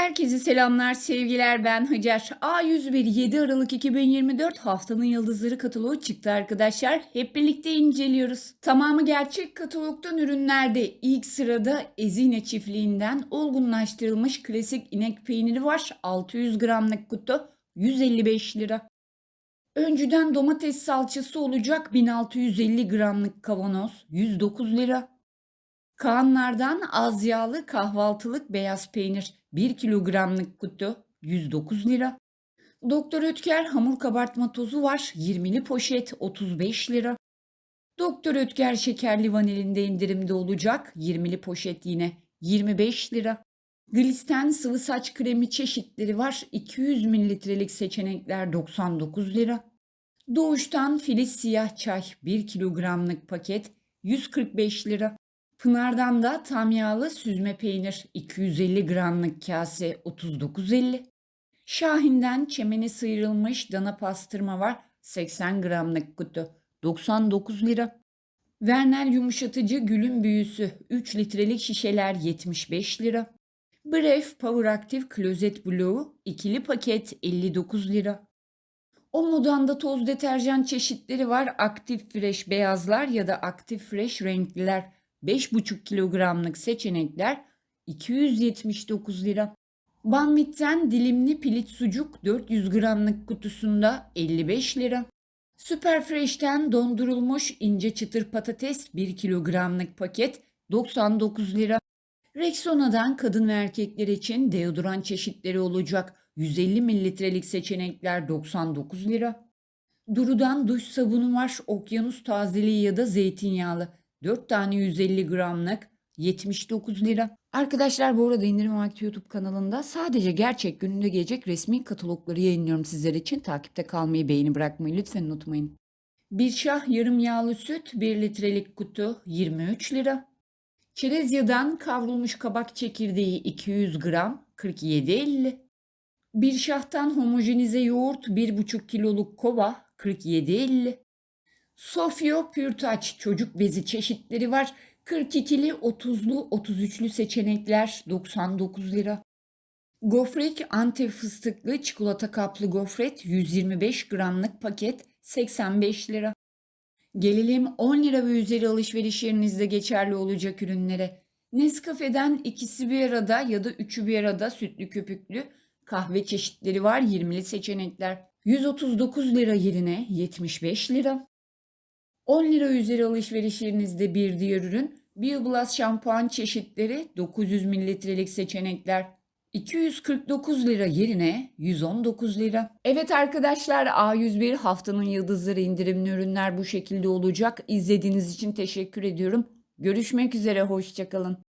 Herkese selamlar, sevgiler. Ben Hacer. A101 7 Aralık 2024 haftanın yıldızları kataloğu çıktı arkadaşlar. Hep birlikte inceliyoruz. Tamamı gerçek katalogdan ürünlerde ilk sırada Ezine çiftliğinden olgunlaştırılmış klasik inek peyniri var. 600 gramlık kutu 155 lira. Öncüden domates salçası olacak 1650 gramlık kavanoz 109 lira. Kaanlardan az yağlı kahvaltılık beyaz peynir 1 kilogramlık kutu 109 lira. Doktor Ötker hamur kabartma tozu var 20'li poşet 35 lira. Doktor Ötker şekerli vanilinde indirimde olacak 20'li poşet yine 25 lira. Glisten sıvı saç kremi çeşitleri var 200 mililitrelik seçenekler 99 lira. Doğuştan filiz siyah çay 1 kilogramlık paket 145 lira. Pınar'dan da tam yağlı süzme peynir 250 gramlık kase 39.50. Şahin'den çemeni sıyrılmış dana pastırma var 80 gramlık kutu 99 lira. Vernel yumuşatıcı gülün büyüsü 3 litrelik şişeler 75 lira. Bref Power Active Closet Blue ikili paket 59 lira. Omo'dan da toz deterjan çeşitleri var. Aktif Fresh beyazlar ya da Aktif Fresh renkliler 5,5 kilogramlık seçenekler 279 lira. Banmit'ten dilimli pilit sucuk 400 gramlık kutusunda 55 lira. Superfresh'ten dondurulmuş ince çıtır patates 1 kilogramlık paket 99 lira. Rexona'dan kadın ve erkekler için deodorant çeşitleri olacak 150 mililitrelik seçenekler 99 lira. Duru'dan duş sabunu var okyanus tazeliği ya da zeytinyağlı 4 tane 150 gramlık 79 lira. Arkadaşlar bu arada indirim vakti YouTube kanalında sadece gerçek gününde gelecek resmi katalogları yayınlıyorum sizler için. Takipte kalmayı, beğeni bırakmayı lütfen unutmayın. Bir şah yarım yağlı süt 1 litrelik kutu 23 lira. Çerezya'dan kavrulmuş kabak çekirdeği 200 gram 47.50. Bir şahtan homojenize yoğurt 1,5 kiloluk kova 47.50. Sofio Pürtaç çocuk bezi çeşitleri var. 42'li, 30'lu, 33'lü seçenekler 99 lira. Gofret Antep fıstıklı çikolata kaplı gofret 125 gramlık paket 85 lira. Gelelim 10 lira ve üzeri alışveriş yerinizde geçerli olacak ürünlere. Nescafe'den ikisi bir arada ya da üçü bir arada sütlü köpüklü kahve çeşitleri var 20'li seçenekler. 139 lira yerine 75 lira. 10 lira üzeri alışveriş yerinizde bir diğer ürün Bioblast şampuan çeşitleri 900 mililitrelik seçenekler 249 lira yerine 119 lira. Evet arkadaşlar A101 haftanın yıldızları indirimli ürünler bu şekilde olacak. İzlediğiniz için teşekkür ediyorum. Görüşmek üzere hoşçakalın.